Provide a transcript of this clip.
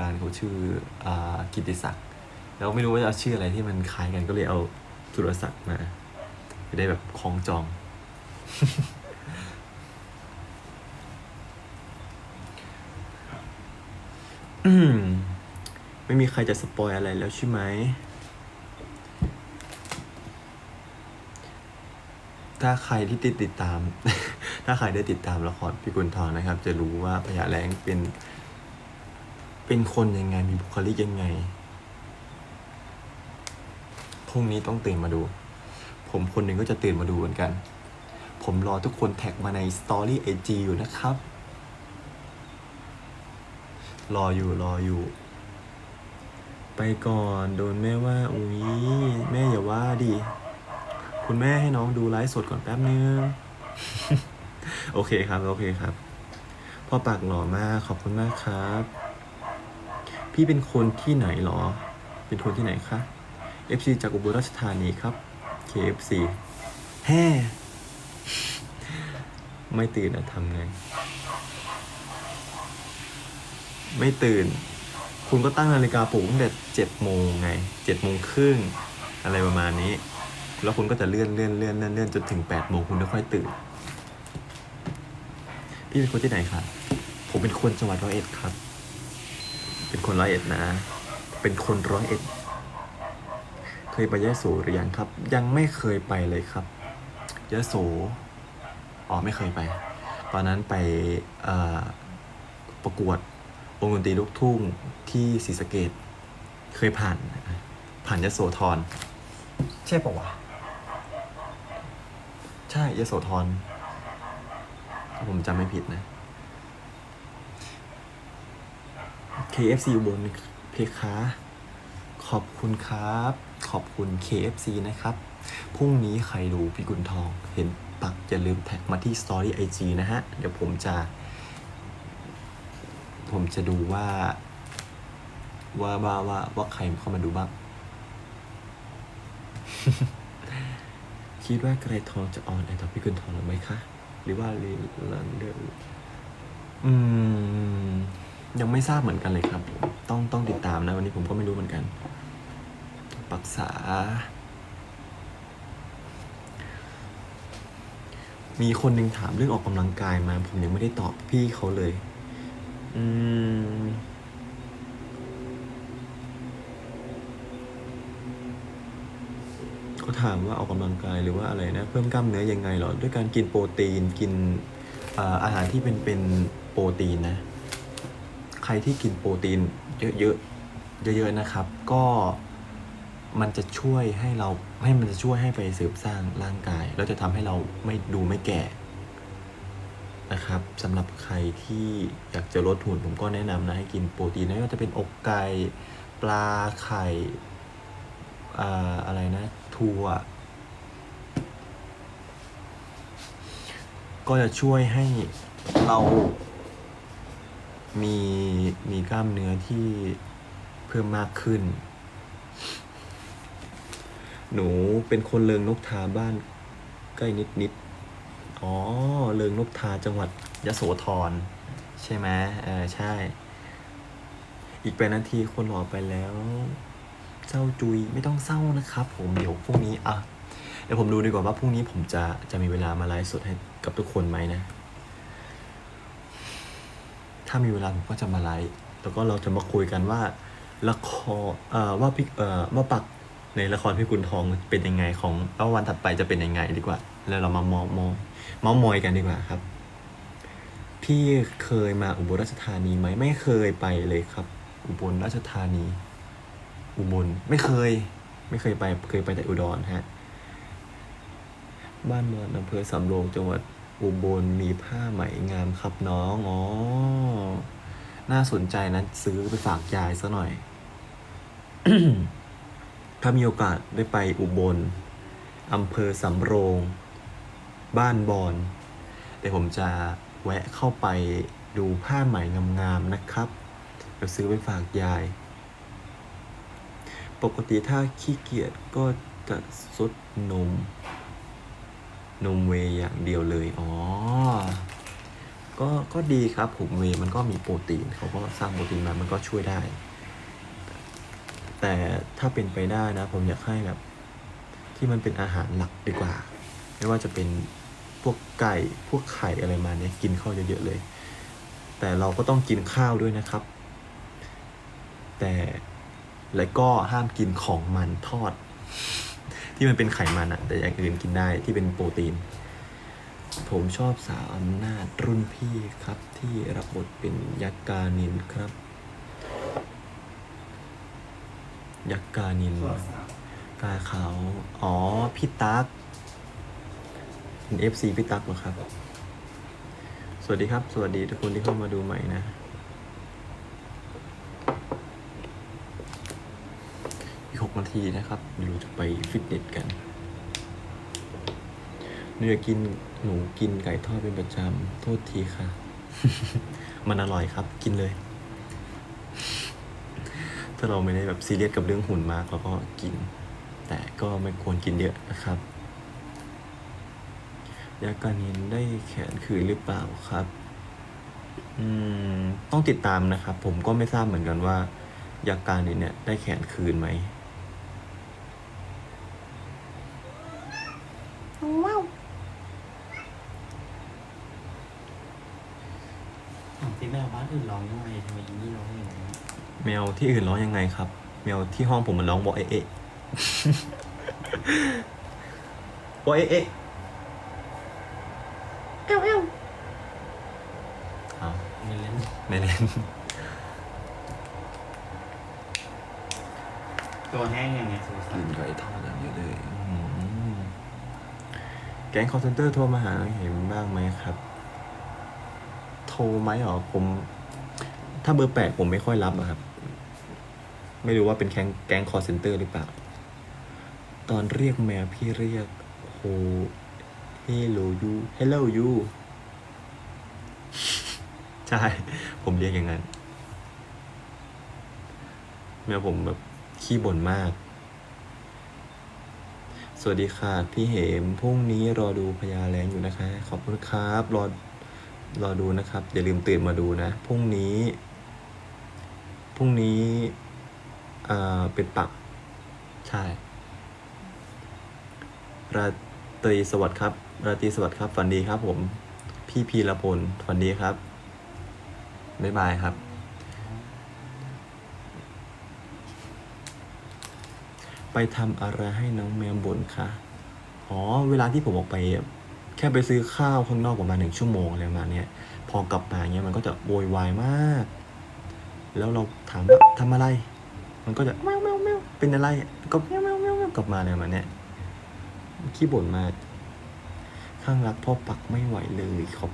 การเขาชื่ออกิติศักดิ์แล้วไม่รู้ว่าจะเอาชื่ออะไรที่มันคล้ายกันก็เลยเอาสุรศักดิ์มาจะได้แบบคล้องจอง ไม่มีใครจะสปอยอะไรแล้วใช่ไหม ถ้าใครที่ติดติดตาม ถ้าใครได้ติดตามละครพิกุลทองนะครับ จะรู้ว่าพญาแรงเป็น เป็นคนยังไงมีบุคลิกยังไงพรุ่งนี้ต้องตื่นมาดู ผมคนหนึ่งก็จะตื่นมาดูเหมือนกัน ผมรอทุกคนแท็กมาในสตอรี่ไอจีอยู่นะครับ รออยู่รออยู่ ไปก่อนโดนแม่ว่าอุ้ยแม่อย่าว่าดิ คุณแม่ให้น้องดูไลฟ์สดก่อนแป๊บนึง โอเคครับ โอเคครับพ่อปากหล่อมากขอบคุณมากครับ พี่เป็นคนที่ไหนหรอ เป็นคนที่ไหนคะ FC จากอุบลราชธานีครับ KFC แฮ่ไม่ตื่นอะทำไง ไม่ตื่น คุณก็ตั้งนาฬิกาปลุกตั้งแต่เจ็ดโมงไงเจ็ดโมงครึ่งอะไรประมาณนี้ แล้วคุณก็จะเลื่อนเลื่อนเลื่อนเลื่อนเลื่อนจนถึงแปดโมงคุณจะค่อยตื่น พี่เป็นคนที่ไหนครับ ผมเป็นคนจังหวัดร้อยเอ็ดครับ เป็นคนร้อยเอ็ดนะ เป็นคนร้อยเอ็ด เคยไปยะโสหรือยังครับ ยังไม่เคยไปเลยครับยะโส อ๋อไม่เคยไป ตอนนั้นไปเอ่อประกวดวงดนตรีลูกทุ่งที่ศรีสะเกดเคยผ่าน ผ่านยะโสธร ใช่ปะวะ ใช่ยะโสธรถ้าผมจำไม่ผิดนะ KFC อุบลเพคะขอบคุณครับ ขอบคุณ KFC นะครับ พรุ่งนี้ใครดูพี่กุลทอง เห็นปักอย่าลืมแท็กมาที่ Story IG นะฮะ เดี๋ยวผมจะ ผมจะดูว่า ว่าว่าว่าว่าใครเข้ามาดูบ้าง คิดว่าไกรทองจะออนไอต่อพี่กุลทองหรือไม่คะ หรือว่าลีลันเดอร์อืม ยังไม่ทราบเหมือนกันเลยครับ ต้องต้องติดตามนะวันนี้ผมก็ไม่รู้เหมือนกัน ปรักษา มีคนหนึ่งถามเรื่องออกกำลังกายมา ผมยังไม่ได้ตอบพี่เขาเลย อืมเขาถามว่าออกกำลังกายหรือว่าอะไรนะ เพิ่มกล้ามเนื้อยังไงหรอ ด้วยการกินโปรตีนกินอาอาหารที่เป็นเป็นโปรตีนนะ ใครที่กินโปรตีนเยอะๆเยอะๆนะครับ ก็มันจะช่วยให้เราให้มันจะช่วยให้ไปเสริมสร้างร่างกาย แล้วจะทำให้เราไม่ดูไม่แก่นะครับสำหรับใครที่อยากจะลดหุ่นผมก็แนะนำนะให้กินโปรตีนไม่ว่าจะเป็นอกไก่ปลาไข่ออะไรนะถั่วก็จะช่วยให้เรา มีมีกล้ามเนื้อที่เพิ่มมากขึ้น หนูเป็นคนเลิงนกทาบ้านใกล้นิดนิดๆอ๋อ เลิงนกทาจังหวัดยะโสธรใช่ไหมเออใช่ อีกแปดนาทีคนรอไปแล้ว เศร้าจุยไม่ต้องเศร้านะครับ ผมเดี๋ยวพรุ่งนี้อะเดี๋ยวผมดูดีกว่าว่าพรุ่งนี้ผมจะจะมีเวลามาไลฟ์สดให้กับทุกคนไหมนะ ถ้ามีเวลาผมก็จะมาไลฟ์แล้วก็เราจะมาคุยกันว่าละครเอ่อว่าพี่เอ่อว่าปักในละครพี่กุลทองเป็นยังไงของแล้ววันถัดไปจะเป็นยังไงดีกว่า แล้วเรามามองมองเมามอยกันดีกว่าครับ พี่เคยมาอุบลราชธานีไหมไม่เคยไปเลยครับ อุบลราชธานี อุบลไม่เคย ไม่เคยไปเคยไปแต่อุดรฮะบ้านเมืองอำเภอสำโรงจังหวัด อุบลมีผ้าไหมงามครับน้องอ๋อน่าสนใจนะซื้อไปฝากยายซะหน่อย ถ้ามีโอกาสได้ไปอุบลอำเภอสำโรง บ้านบอนเดี๋ยวผมจะแวะเข้าไปดูผ้าไหมงามๆนะครับเดี๋ยวซื้อไปฝากยาย ปกติถ้าขี้เกียจก็จะซดนม นมเวย์อย่างเดียวเลย อ๋อ ก็ ก็ดีครับ ผมเวย์มันก็มีโปรตีน เขาก็สร้างโปรตีนมา มันก็ช่วยได้ แต่ถ้าเป็นไปได้นะ ผมอยากให้แบบ ที่มันเป็นอาหารหลักดีกว่า ไม่ว่าจะเป็นพวกไก่ พวกไข่อะไรมาเนี่ยกินข้าวเยอะๆเลย แต่เราก็ต้องกินข้าวด้วยนะครับ แต่ แล้วก็ห้ามกินของมันทอด ที่มันเป็นไขมันอะแต่อย่างอื่นกินได้ที่เป็นโปรตีน ผมชอบสาวอำนาจรุ่นพี่ครับ ที่รับบทเป็นยักษ์กานินครับ ยักษ์กานินกาขาวอ๋อพี่ตั๊กเป็น FC พี่ตั๊กเหรอครับ สวัสดีครับ สวัสดีทุกคนที่เข้ามาดูใหม่นะ อีกหกนาทีนะครับเดี๋ยวเราจะไปฟิตเนสกันหนูอกินหนูกินไก่ทอดเป็นประจำโทษทีค่ะ มันอร่อยครับ กินเลย ถ้าเราไม่ได้แบบซีเรียสกับเรื่องหุ่นมากเราก็กิน แต่ก็ไม่ควรกินเยอะนะครับยาการินได้แขนคืนหรือเปล่าครับ อืม ต้องติดตามนะครับ ผมก็ไม่ทราบเหมือนกันว่ายาการินเนี่ย ได้แขนคืนไหม ว้าว ของที่แมวบ้านอื่นร้องยังไงทำไมอินนี่ร้องอย่างนี้แมวที่อื่นร้องยังไงครับ แมวที่ห้องผมมันร้องบอกเอะเอะ บอกเอะเอะเอ้าเอ้าเอาไม่เล่นไม่เล่น ตัวแห้งยังไงสุสากินนไก่ทอดอย่างเดียวเลยอื้อหือแก๊งคอร์เซนเตอร์โทรมาหาเห็นบ้างไหมครับ โทรไหมหรอผม ถ้าเบอร์แปลกผมไม่ค่อยรับอะครับ ไม่รู้ว่าเป็นแก๊งแก๊งคอร์เซนเตอร์หรือเปล่า ตอนเรียกแมวพี่เรียกโฮ hello you hello you ใช่ ผมเรียกอย่างนั้นแมวผมแบบขี้บ่นมาก สวัสดีค่ะ พี่เหมพรุ่งนี้รอดูพญาแรงอยู่นะคะ ขอบคุณครับ รอ รอดูนะครับ อย่าลืมตื่นมาดูนะ พรุ่งนี้ พรุ่งนี้อ่าเป็นปัก ใช่ ราตรีสวัสดิ์ครับ ราตรีสวัสดิ์ครับ ฝันดีครับผม พี่พีรพล ฝันดีครับ บ๊ายบายครับ ไปทำอะไรให้น้องแมวบ่นคะ อ๋อ เวลาที่ผมออกไปอะ แค่ไปซื้อข้าวข้างนอกประมาณหนึ่งชั่วโมงอะไรประมาณนี้พอกลับมาเงี้ยมันก็จะโวยวายมาก แล้วเราถามว่าทำอะไร มันก็จะแมวแมวแมวเป็นอะไร ก็แมวแมวแมวแมวกลับมาอะไรประมาณเนี้ยขี้บ่นมากข้างรักพ่อปักไม่ไหวเลยขอบ